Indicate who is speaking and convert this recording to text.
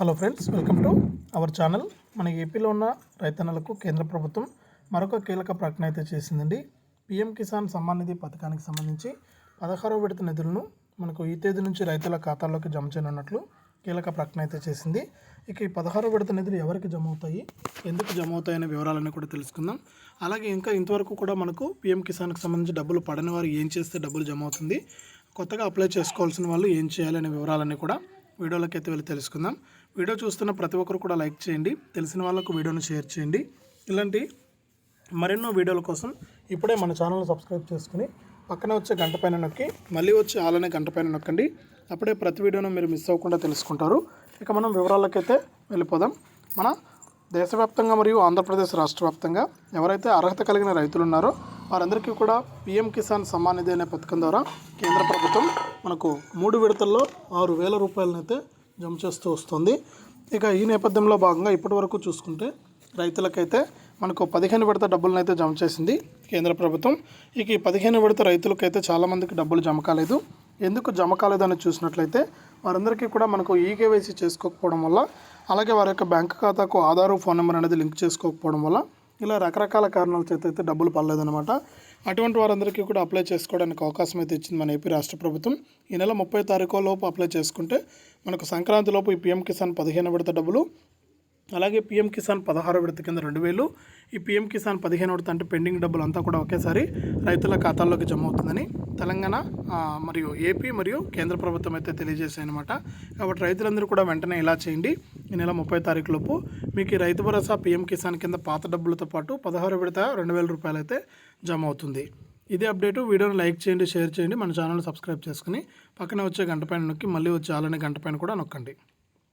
Speaker 1: Hello friends welcome to our channel మన ఏపీలో ఉన్న రైతన్నలకు కేంద్ర ప్రభుత్వం మరొక కీలక ప్రకటన అయితే చేసిందండి. పిఎం కిసాన్ సమ్మాన్ నిధి పథకానికి సంబంధించి పదహారో విడత నిధులను మనకు ఈ తేదీ నుంచి రైతుల ఖాతాల్లోకి జమ చేయనున్నట్లు కీలక ప్రకటన అయితే చేసింది. ఇక ఈ పదహారో విడత నిధులు ఎవరికి జమ అవుతాయి? ఎందుకు జమ అవుతాయి అనే వివరాలన్నీ కూడా తెలుసుకుందాం. అలాగే ఇంకా ఇంతవరకు కూడా మనకు పిఎం కిసాన్కి సంబంధించి డబ్బులు పడని వారు ఏం చేస్తే డబ్బులు జమ అవుతుంది? కొత్తగా అప్లై చేసుకోవాల్సిన వాళ్ళు ఏం చేయాలి అనే వివరాలన్నీ కూడా వీడియోలోకి అయితే వెళ్ళి తెలుసుకుందాం. వీడియో చూస్తున్న ప్రతి ఒక్కరు కూడా లైక్ చేయండి. తెలిసిన వాళ్ళకు వీడియోను షేర్ చేయండి. ఇలాంటి మరెన్నో వీడియోల కోసం ఇప్పుడే మన ఛానల్ని సబ్స్క్రైబ్ చేసుకుని పక్కన వచ్చే గంట పైన నొక్కి మళ్ళీ వచ్చే ఆలనే గంట పైన నొక్కండి. అప్పుడే ప్రతి వీడియోను మీరు మిస్ అవ్వకుండా తెలుసుకుంటారు. ఇక మనం వివరాలకైతే వెళ్ళిపోదాం. మన దేశవ్యాప్తంగా మరియు ఆంధ్రప్రదేశ్ రాష్ట్ర వ్యాప్తంగా ఎవరైతే అర్హత కలిగిన రైతులు ఉన్నారో వారందరికీ కూడా పిఎం కిసాన్ సమ్మాన్ నిధి అనే పథకం ద్వారా కేంద్ర ప్రభుత్వం మనకు మూడు విడతల్లో ఆరు వేల రూపాయలనైతే జమ చేస్తూ వస్తుంది. ఇక ఈ నేపథ్యంలో భాగంగా ఇప్పటి వరకు చూసుకుంటే రైతులకైతే మనకు పదిహేను విడత డబ్బులనైతే జమ చేసింది కేంద్ర ప్రభుత్వం. ఇక ఈ పదిహేను విడత రైతులకైతే చాలామందికి డబ్బులు జమ కాలేదు ఎందుకు జమ కాలేదని చూసినట్లయితే వారందరికీ కూడా మనకు ఈకేవైసీ చేసుకోకపోవడం వల్ల అలాగే వారి యొక్క బ్యాంక్ ఖాతాకు ఆధారు ఫోన్ నెంబర్ అనేది లింక్ చేసుకోకపోవడం వల్ల ఇలా రకరకాల కారణాల చేత అయితే డబ్బులు పడలేదన్నమాట. అటువంటి వారందరికీ కూడా అప్లై చేసుకోవడానికి అవకాశం అయితే ఇచ్చింది మన ఏపీ రాష్ట్ర ప్రభుత్వం. ఈ నెల ముప్పై తారీఖు లోపు అప్లై చేసుకుంటే మనకు సంక్రాంతి లోపు ఈ పీఎం కిసాన్ పదిహేను విడత డబ్బులు అలాగే పీఎం కిసాన్ పదహారు విడత కింద రెండు వేలు ఈ పీఎం కిసాన్ పదిహేను విడత అంటే పెండింగ్ డబ్బులు అంతా కూడా ఒకేసారి రైతుల ఖాతాల్లోకి జమ అవుతుందని తెలంగాణ మరియు ఏపీ మరియు కేంద్ర ప్రభుత్వం అయితే తెలియజేశాయి అనమాట కాబట్టి రైతులందరూ కూడా వెంటనే ఇలా చేయండి. ఈ నెల ముప్పై తారీఖు లోపు మీకు ఈ రైతు భరోసా పీఎం కిసాన్ కింద పాత డబ్బులతో పాటు పదహారు విడత రెండు వేల రూపాయలు అయితే జమ అవుతుంది. ఇదే అప్డేటు. వీడియోని లైక్ చేయండి షేర్ చేయండి. మన ఛానల్ సబ్స్క్రైబ్ చేసుకుని పక్కన వచ్చే గంట పైన నొక్కి మళ్ళీ వచ్చే ఆలనే గంట పైన కూడా నొక్కండి.